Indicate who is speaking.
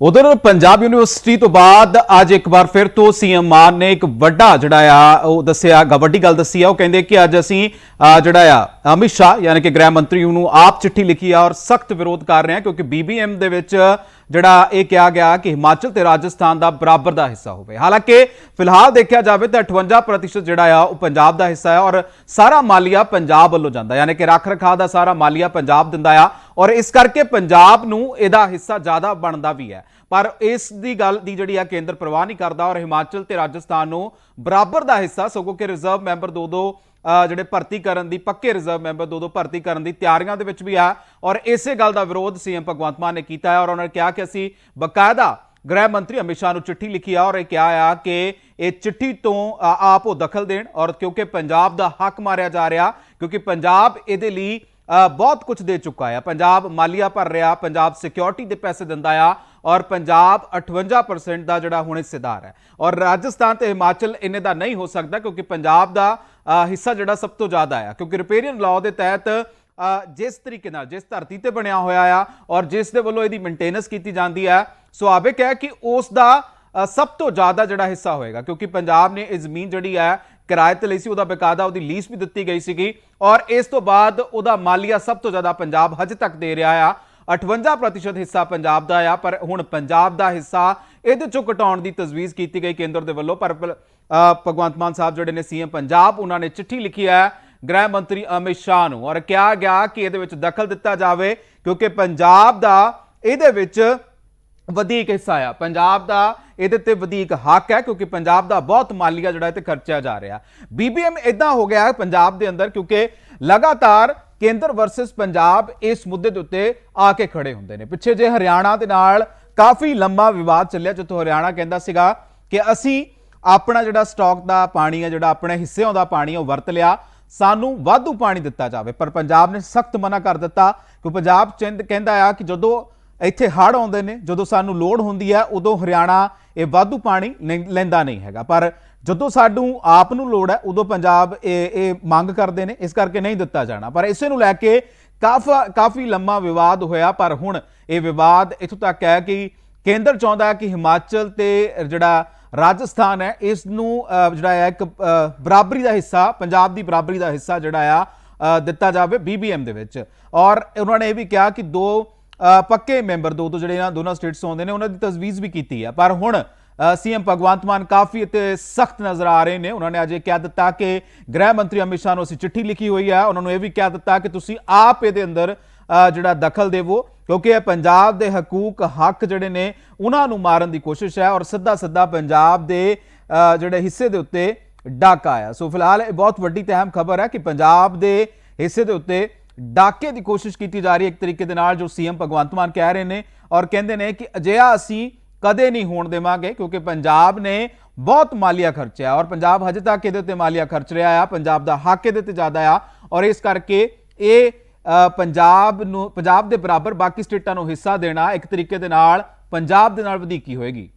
Speaker 1: ਉਧਰ ਪੰਜਾਬ ਯੂਨੀਵਰਸਿਟੀ ਤੋਂ ਬਾਅਦ ਅੱਜ ਇੱਕ ਵਾਰ ਫਿਰ ਤੋਂ ਸੀਐਮ ਮਾਨ ਨੇ ਇੱਕ ਵੱਡਾ ਜਿਹੜਾ ਆ, ਉਹ ਦੱਸਿਆ, ਗ- ਵੱਡੀ ਗੱਲ ਦੱਸੀ ਆ। ਉਹ ਕਹਿੰਦੇ ਕਿ ਅੱਜ ਅਸੀਂ ਜਿਹੜਾ ਆ, ਅਮਿਤ ਸ਼ਾਹ ਯਾਨੀ ਕਿ ਗ੍ਰਹਿ ਮੰਤਰੀ ਨੂੰ ਆਪ ਚਿੱਠੀ ਲਿਖੀ ਆ ਔਰ ਸਖਤ ਵਿਰੋਧ ਕਰ ਰਹੇ ਆ ਕਿਉਂਕਿ ਬੀਬੀਐਮ ਦੇ ਵਿੱਚ ਜਿਹੜਾ ਇਹ ਕਿਹਾ ਗਿਆ ਕਿ ਹਿਮਾਚਲ ਤੇ ਰਾਜਸਥਾਨ ਦਾ ਬਰਾਬਰ ਦਾ ਹਿੱਸਾ ਹੋਵੇ। ਹਾਲਾਂਕਿ, ਫਿਲਹਾਲ ਦੇਖਿਆ ਜਾਵੇ ਤਾਂ 58% ਜਿਹੜਾ ਆ, ਉਹ ਪੰਜਾਬ ਦਾ ਹਿੱਸਾ ਹੈ ਔਰ ਸਾਰਾ ਮਾਲੀਆ ਪੰਜਾਬ ਵੱਲੋਂ ਜਾਂਦਾ। ਯਾਨੀ ਕਿ ਰੱਖ ਰਖਾਅ ਦਾ ਸਾਰਾ ਮਾਲੀਆ ਪੰਜਾਬ ਦਿੰਦਾ ਆ ਔਰ ਇਸ ਕਰਕੇ ਪੰਜਾਬ ਨੂੰ ਇਹਦਾ ਹਿੱਸਾ ਜ਼ਿਆਦਾ ਬਣਦਾ ਵੀ ਹੈ। ਪਰ ਇਸ ਦੀ ਗੱਲ ਦੀ ਜਿਹੜੀ ਆ, ਕੇਂਦਰ ਪ੍ਰਵਾਹ ਨਹੀਂ ਕਰਦਾ ਔਰ ਹਿਮਾਚਲ ਤੇ ਰਾਜਸਥਾਨ ਨੂੰ ਬਰਾਬਰ ਦਾ ਹਿੱਸਾ, ਸਗੋਂ ਕਿ ਰਿਜ਼ਰਵ ਮੈਂਬਰ ਦੋ ਦੋ ਜਿਹੜੇ ਭਰਤੀ ਕਰਨ ਦੀ, ਪੱਕੇ ਰਿਜ਼ਰਵ ਮੈਂਬਰ ਦੋ ਦੋ ਭਰਤੀ ਕਰਨ ਦੀ ਤਿਆਰੀਆਂ ਦੇ ਵਿੱਚ ਵੀ ਆ। ਔਰ ਇਸੇ ਗੱਲ ਦਾ ਵਿਰੋਧ ਸੀਐਮ ਭਗਵੰਤ ਮਾਨ ਨੇ ਕੀਤਾ ਹੈ। ਔਰ ਉਹਨਾਂ ਨੇ ਕਿਹਾ ਕਿ ਅਸੀਂ ਬਕਾਇਦਾ ਗ੍ਰਹਿ ਮੰਤਰੀ ਅਮਿਤ ਸ਼ਾਹ ਨੂੰ ਚਿੱਠੀ ਲਿਖੀ ਆ। ਔਰ ਇਹ ਕਿਹਾ ਆ ਕਿ ਇਹ ਚਿੱਠੀ ਤੋਂ ਆਪ ਉਹ ਦਖਲ ਦੇਣ। ਔਰ ਕਿਉਂਕਿ ਪੰਜਾਬ ਦਾ ਹੱਕ ਮਾਰਿਆ ਜਾ ਰਿਹਾ, ਕਿਉਂਕਿ ਪੰਜਾਬ ਇਹਦੇ ਲਈ ਬਹੁਤ ਕੁਝ ਦੇ ਚੁੱਕਾ ਆ। ਪੰਜਾਬ ਮਾਲੀਆ ਭਰ ਰਿਹਾ, ਪੰਜਾਬ ਸਿਕਿਉਰਿਟੀ ਦੇ ਪੈਸੇ ਦਿੰਦਾ ਆ। ਔਰ ਪੰਜਾਬ 58% ਦਾ ਜਿਹੜਾ ਹੁਣ ਹਿੱਸੇਦਾਰ ਹੈ। ਔਰ ਰਾਜਸਥਾਨ ਤੇ ਹਿਮਾਚਲ ਇੰਨੇ ਦਾ ਨਹੀਂ ਹੋ ਸਕਦਾ, ਕਿਉਂਕਿ ਪੰਜਾਬ ਦਾ ਹਿੱਸਾ ਜਿਹੜਾ ਸਭ ਤੋਂ ਜ਼ਿਆਦਾ ਆ ਕਿਉਂਕਿ ਰਿਪੇਰੀਅਨ ਲਾਅ ਦੇ ਤਹਿਤ ਜਿਸ ਤਰੀਕੇ ਨਾਲ, ਜਿਸ ਧਰਤੀ ਤੇ ਬਣਿਆ ਹੋਇਆ ਆ ਔਰ ਜਿਸ ਦੇ ਵੱਲੋਂ ਇਹਦੀ ਮੇਨਟੇਨੈਂਸ ਕੀਤੀ ਜਾਂਦੀ ਹੈ ਸੁਭਾਵਿਕ ਹੈ ਕਿ ਉਸ ਦਾ ਸਭ ਤੋਂ ਜ਼ਿਆਦਾ ਜਿਹੜਾ ਹਿੱਸਾ ਹੋਏਗਾ, ਕਿਉਂਕਿ ਪੰਜਾਬ ਨੇ ਇਹ ਜ਼ਮੀਨ ਜਿਹੜੀ ਹੈ, ਕਿਰਾਏ ਤੇ ਲਈ ਸੀ, ਉਹਦਾ ਬਕਾਇਦਾ ਉਹਦੀ ਲੀਜ਼ ਵੀ ਦਿੱਤੀ ਗਈ ਸੀਗੀ ਔਰ ਇਸ ਤੋਂ ਬਾਅਦ ਉਹਦਾ ਮਾਲੀਆ ਸਭ ਤੋਂ ਜ਼ਿਆਦਾ ਪੰਜਾਬ ਹਜੇ ਤੱਕ ਦੇ ਰਿਹਾ ਆ 58% ਹਿੱਸਾ ਪੰਜਾਬ ਦਾ ਆ, ਪਰ ਹੁਣ ਪੰਜਾਬ ਦਾ ਹਿੱਸਾ ਇਹਦੇ ਚੋਂ ਘਟਾਉਣ ਦੀ ਤਜਵੀਜ਼ ਕੀਤੀ ਗਈ ਕੇਂਦਰ ਦੇ ਵੱਲੋਂ, ਪਰ ਭਗਵੰਤ ਮਾਨ ਸਾਹਿਬ ਜਿਹੜੇ ਨੇ ਸੀਐਮ ਪੰਜਾਬ, ਉਹਨਾਂ ਨੇ ਚਿੱਠੀ ਲਿਖੀ ਹੈ, ਗ੍ਰਹਿ ਮੰਤਰੀ ਅਮਿਤ ਸ਼ਾਹ ਨੂੰ, ਔਰ ਕਿਹਾ ਗਿਆ ਕਿ ਇਹਦੇ ਵਿੱਚ ਦਖਲ ਦਿੱਤਾ ਜਾਵੇ, ਕਿਉਂਕਿ ਪੰਜਾਬ ਦਾ ਇਹਦੇ ਵਿੱਚ ਵਧੀਕ ਹਿੱਸਾ ਆ। ਪੰਜਾਬ ਦਾ ਇਹਦੇ ਤੇ ਵਧੀਕ ਹੱਕ ਹੈ, ਕਿਉਂਕਿ ਪੰਜਾਬ ਦਾ ਬਹੁਤ ਮਾਲੀਆ ਜਿਹੜਾ ਇਹ ਤੇ ਖਰਚਿਆ ਜਾ ਰਿਹਾ। ਬੀਬੀਐਮ ਇਦਾਂ ਹੋ ਗਿਆ ਪੰਜਾਬ ਦੇ ਅੰਦਰ, ਕਿਉਂਕਿ ਲਗਾਤਾਰ ਕੇਂਦਰ ਵਰਸਸ ਪੰਜਾਬ ਇਸ ਮੁੱਦੇ ਦੇ ਉੱਤੇ ਆ ਕੇ ਖੜੇ ਹੁੰਦੇ ਨੇ। ਪਿੱਛੇ ਜੇ ਹਰਿਆਣਾ ਦੇ ਨਾਲ ਕਾਫੀ ਲੰਮਾ ਵਿਵਾਦ ਚੱਲਿਆ ਜਿੱਥੋਂ ਹਰਿਆਣਾ ਕਹਿੰਦਾ ਸੀਗਾ ਕਿ ਅਸੀਂ ਆਪਣਾ ਜਿਹੜਾ ਸਟਾਕ ਦਾ ਪਾਣੀ ਹੈ ਜਿਹੜਾ ਆਪਣੇ ਹਿੱਸਿਆਂ ਦਾ ਪਾਣੀ ਹੈ ਉਹ ਵਰਤ ਲਿਆ। ਸਾਨੂੰ ਵਾਧੂ ਪਾਣੀ ਦਿੱਤਾ ਜਾਵੇ। ਪਰ ਪੰਜਾਬ ਨੇ ਸਖਤ ਮਨਾ ਕਰ ਦਿੱਤਾ ਕਿ ਪੰਜਾਬ ਚਿੰਦ ਕਹਿੰਦਾ ਆ ਕਿ ਜਦੋਂ ਇੱਥੇ ਹੜ੍ਹ ਆਉਂਦੇ ਨੇ, ਜਦੋਂ ਸਾਨੂੰ ਲੋੜ ਹੁੰਦੀ ਹੈ ਉਦੋਂ ਹਰਿਆਣਾ ਇਹ ਵਾਧੂ ਪਾਣੀ ਨਹੀਂ- ਲੈਂਦਾ ਨਹੀਂ ਹੈਗਾ। ਪਰ ਜਦੋਂ ਸਾਨੂੰ ਆਪ ਨੂੰ ਲੋੜ ਹੈ, ਉਦੋਂ ਪੰਜਾਬ ਇਹ ਇਹ ਮੰਗ ਕਰਦੇ ਨੇ, ਇਸ ਕਰਕੇ ਨਹੀਂ ਦਿੱਤਾ ਜਾਣਾ। ਪਰ ਇਸੇ ਨੂੰ ਲੈ ਕੇ ਕਾਫਾ, ਕਾਫੀ ਲੰਮਾ ਵਿਵਾਦ ਹੋਇਆ, ਪਰ ਹੁਣ ਇਹ ਵਿਵਾਦ ਇੱਥੋਂ ਤੱਕ ਹੈ ਕਿ ਕੇਂਦਰ ਚਾਹੁੰਦਾ ਕਿ ਹਿਮਾਚਲ ਤੇ ਜਿਹੜਾ ਰਾਜਸਥਾਨ ਹੈ ਇਸ ਨੂੰ ਜਿਹੜਾ ਹੈ, ਇੱਕ ਬਰਾਬਰੀ ਦਾ ਹਿੱਸਾ, ਪੰਜਾਬ ਦੀ ਬਰਾਬਰੀ ਦਾ ਹਿੱਸਾ ਜਿਹੜਾ ਆ ਦਿੱਤਾ ਜਾਵੇ ਬੀਬੀਐਮ ਦੇ ਵਿੱਚ। ਔਰ ਉਹਨਾਂ ਨੇ ਇਹ ਵੀ ਕਿਹਾ ਕਿ ਦੋ ਪੱਕੇ ਮੈਂਬਰ, ਦੋ ਤੋਂ ਜਿਹੜੇ ਇਹਨਾਂ ਦੋਨਾਂ ਸਟੇਟਸ ਆਉਂਦੇ ਨੇ, ਉਹਨਾਂ ਦੀ ਤਜਵੀਜ਼ ਵੀ ਕੀਤੀ ਹੈ। ਪਰ ਹੁਣ ਸੀਐਮ ਭਗਵੰਤ ਮਾਨ ਕਾਫੀ ਅਤੇ ਸਖਤ ਨਜ਼ਰ ਆ ਰਹੇ ਨੇ। ਉਹਨਾਂ ਨੇ ਅੱਜ ਇਹ ਕਹਿ ਦਿੱਤਾ ਕਿ ਗ੍ਰਹਿ ਮੰਤਰੀ ਅਮਿਤ ਸ਼ਾਹ ਨੂੰ ਅਸੀਂ ਚਿੱਠੀ ਲਿਖੀ ਹੋਈ ਹੈ। ਉਹਨਾਂ ਨੂੰ ਇਹ ਵੀ ਕਹਿ ਦਿੱਤਾ ਕਿ ਤੁਸੀਂ ਆਪ ਇਹਦੇ ਅੰਦਰ ਜਿਹੜਾ ਦਖਲ ਦੇਵੋ, ਕਿਉਂਕਿ ਇਹ ਪੰਜਾਬ ਦੇ ਹਕੂਕ ਹੱਕ ਜਿਹੜੇ ਨੇ, ਉਹਨਾਂ ਨੂੰ ਮਾਰਨ ਦੀ ਕੋਸ਼ਿਸ਼ ਹੈ ਔਰ ਸਿੱਧਾ ਸਿੱਧਾ ਪੰਜਾਬ ਦੇ ਜਿਹੜੇ ਹਿੱਸੇ ਦੇ ਉੱਤੇ ਡਾਕਾ ਆਇਆ। ਸੋ ਫਿਲਹਾਲ ਇਹ ਬਹੁਤ ਵੱਡੀ ਤੇ ਅਹਿਮ ਖਬਰ ਹੈ ਕਿ ਪੰਜਾਬ ਦੇ ਹਿੱਸੇ ਦੇ ਉੱਤੇ ਡਾਕੇ ਦੀ ਕੋਸ਼ਿਸ਼ ਕੀਤੀ ਜਾ ਰਹੀ ਹੈ। ਇੱਕ ਤਰੀਕੇ ਦੇ ਨਾਲ ਜੋ ਸੀਐਮ ਭਗਵੰਤ ਮਾਨ ਕਹਿ ਰਹੇ ਨੇ ਔਰ ਕਹਿੰਦੇ ਨੇ ਕਿ ਅਜਿਹਾ ਅਸੀਂ ਕਦੇ ਨਹੀਂ ਹੋਣ ਦੇਵਾਂਗੇ ਕਿਉਂਕਿ ਪੰਜਾਬ ਨੇ ਬਹੁਤ ਮਾਲੀਆ ਖਰਚਿਆ ਔਰ ਪੰਜਾਬ ਹਜੇ ਤੱਕ ਇਹਦੇ ਉੱਤੇ ਮਾਲੀਆ ਖਰਚ ਰਿਹਾ ਆ, ਪੰਜਾਬ ਦਾ ਹੱਕ ਇਹਦੇ ਤੇ ਜ਼ਿਆਦਾ ਆ ਔਰ ਇਸ ਕਰਕੇ ਇਹ ਪੰਜਾਬ ਨੂੰ, ਪੰਜਾਬ ਦੇ ਬਰਾਬਰ ਬਾਕੀ ਸਟੇਟਾਂ ਨੂੰ ਹਿੱਸਾ ਦੇਣਾ ਇੱਕ ਤਰੀਕੇ ਦੇ ਨਾਲ ਪੰਜਾਬ ਦੇ ਨਾਲ ਵਧੀਕੀ ਹੋਏਗੀ।